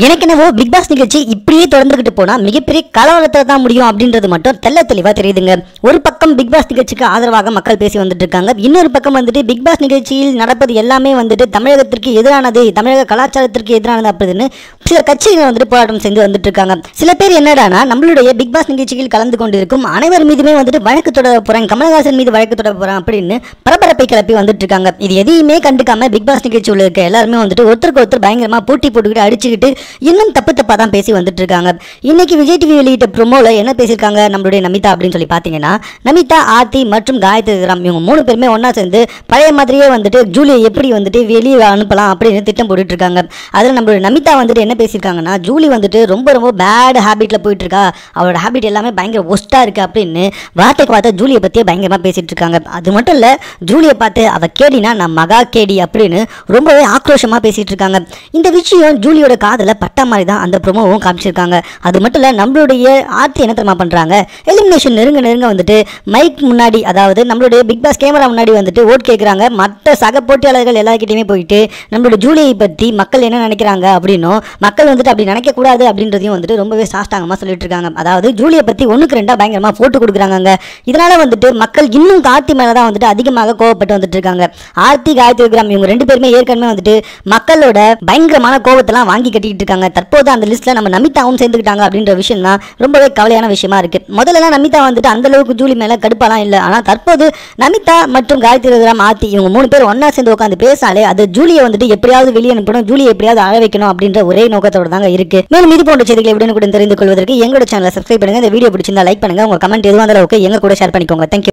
எனக்கு என்னவோ big pass நிகழ்ச்சி இப்படியே தொடர்ந்துகிட்டு போனா மிகப்பெரிய கலவரத்தில் தான் முடியும் அப்படின்றது மட்டும் தெள்ள தெளிவா தெரியுதுங்க. ஒரு பக்கம் பிக் பாஸ் நிகழ்ச்சிக்கு ஆதரவாக மக்கள் பேசி வந்துட்டு இருக்காங்க இன்னொரு பக்கம் வந்துட்டு பிக் பாஸ் நிகழ்ச்சியில் நடப்பது எல்லாமே வந்துட்டு தமிழகத்திற்கு எதிரானது தமிழக கலாச்சாரத்திற்கு எதிரானது அப்படின்னு சில கட்சிகள் வந்துட்டு போராட்டம் செஞ்சு வந்துட்டு இருக்காங்க சில பேர் என்னடானா நம்மளுடைய பிக் பாஸ் நிகழ்ச்சியில் கலந்து கொண்டிருக்கும் அனைவர் மீதுமே வந்துட்டு வழக்கு தொடர போறேன் கமலஹாசன் மீது வழக்கு தொடர போறேன் அப்படின்னு பரபரப்பை கிளப்பி வந்துட்டு இருக்காங்க இது எதையுமே கண்டுக்காம பிக் பாஸ் நிகழ்ச்சியில் இருக்க எல்லாருமே வந்துட்டு ஒருத்தருக்கு ஒருத்தர் பயங்கரமா போட்டி போட்டுக்கிட்டு அடிச்சுக்கிட்டு இன்னும் தப்பு தப்பா தான் பேசி வந்துட்டு இருக்காங்க இன்னைக்கு விஜய் டிவி வெளியிட்ட ப்ரோமோல என்ன பேசியிருக்காங்க நம்மளுடைய நமிதா அப்படின்னு சொல்லி பார்த்தீங்கன்னா நமிதா ஆர்த்தி மற்றும் காயத்ரி ராம் இவங்க மூணு பேருமே ஒன்னா சேர்ந்து பழைய மாதிரியே வந்துட்டு ஜூலியை எப்படி வந்துட்டு வெளியே அனுப்பலாம் அப்படின்னு திட்டம் போட்டுட்டு இருக்காங்க அதில் நம்மளுடைய நமிதா வந்துட்டு என்ன பேசியிருக்காங்கன்னா ஜூலி வந்துட்டு ரொம்ப ரொம்ப பேட் ஹேபிட்ல போயிட்டு இருக்கா அவளோட ஹேபிட் எல்லாமே பயங்கர ஒஸ்டா இருக்கு அப்படின்னு வார்த்தைக்கு பார்த்தா ஜூலியை பத்தியே பயங்கரமா பேசிட்டு இருக்காங்க அது மட்டும் இல்ல ஜூலியை பார்த்து அவ கேடினா நான் மகா கேடி அப்படின்னு ரொம்பவே ஆக்ரோஷமா பேசிட்டு இருக்காங்க இந்த விஷயம் ஜூலியோட காதல பட்டா மாதிரி தான் அந்த ப்ரோமோவும் காமிச்சிருக்காங்க. அது மட்டும் இல்லை நம்மளுடைய ஆர்த்தி என்ன தெரியுமா பண்றாங்க? எலிமினேஷன் நெருங்க நெருங்க வந்துட்டு மைக் முன்னாடி அதாவது நம்மளுடைய பிக் பாஸ் கேமரா முன்னாடி வந்துட்டு ஓட் கேட்குறாங்க மற்ற சக போட்டியாளர்கள் எல்லாருக்கிட்டையுமே போயிட்டு நம்மளோட ஜூலியை பற்றி மக்கள் என்ன நினைக்கிறாங்க அப்படின்னும் மக்கள் வந்துட்டு அப்படி நினைக்கக்கூடாது அப்படின்றதையும் வந்துட்டு ரொம்பவே சாஷ்டாங்கமாக சொல்லிட்டு இருக்காங்க அதாவது ஜூலியை பற்றி ஒன்றுக்கு ரெண்டா பயங்கரமாக போட்டு கொடுக்குறாங்க இதனால வந்துட்டு மக்கள் இன்னும் கார்த்தி மேலே தான் வந்துட்டு அதிகமாக கோவப்பட்டு வந்துட்டு இருக்காங்க. ஆர்த்தி காயத்ரி கிராம் இவங்க ரெண்டு பேருமே ஏற்கனவே வந்துட்டு மக்களோட பயங்கரமான கோவத்தெல்லாம் வாங்கி கட்டிக்கிட்டு இருக்காங்க தற்போது அந்த லிஸ்ட்ல நம்ம நமிதாவும் சேர்ந்துக்கிட்டாங்க அப்படின்ற விஷயம் தான் ரொம்பவே கவலையான விஷயமா இருக்கு. முதல்ல நமிதா வந்துட்டு அந்த அளவுக்கு ஜூலி மேல கடுப்பாலாம் இல்லை. ஆனா தற்போது நமிதா மற்றும் காயத்ரி கிராம் ஆர்த்தி இவங்க மூணு பேர் ஒன்னா சேர்ந்து உட்காந்து பேசினாலே அது ஜூலியை வந்துட்டு எப்படியாவது வெளியே அனுப்பணும் ஜூலியை எப்படியாவது அழ வைக்கணும் அப்படின்ற ஒரே நோக்கத்தோட தாங்க இருக்கு. மேலும் இது போன்ற செய்திகளை உடனுக்குடன் தெரிந்து கொள்வதற்கு எங்களோட சேனலை சப்ஸ்கிரைப் பண்ணுங்க. இந்த வீடியோ பிடிச்சிருந்தா லைக் பண்ணுங்க. உங்க கமெண்ட் எதுவாக இருந்தாலும் ஓகே எங்க கூட ஷேர் பண்ணிக்கோங்க. தேங்க்யூ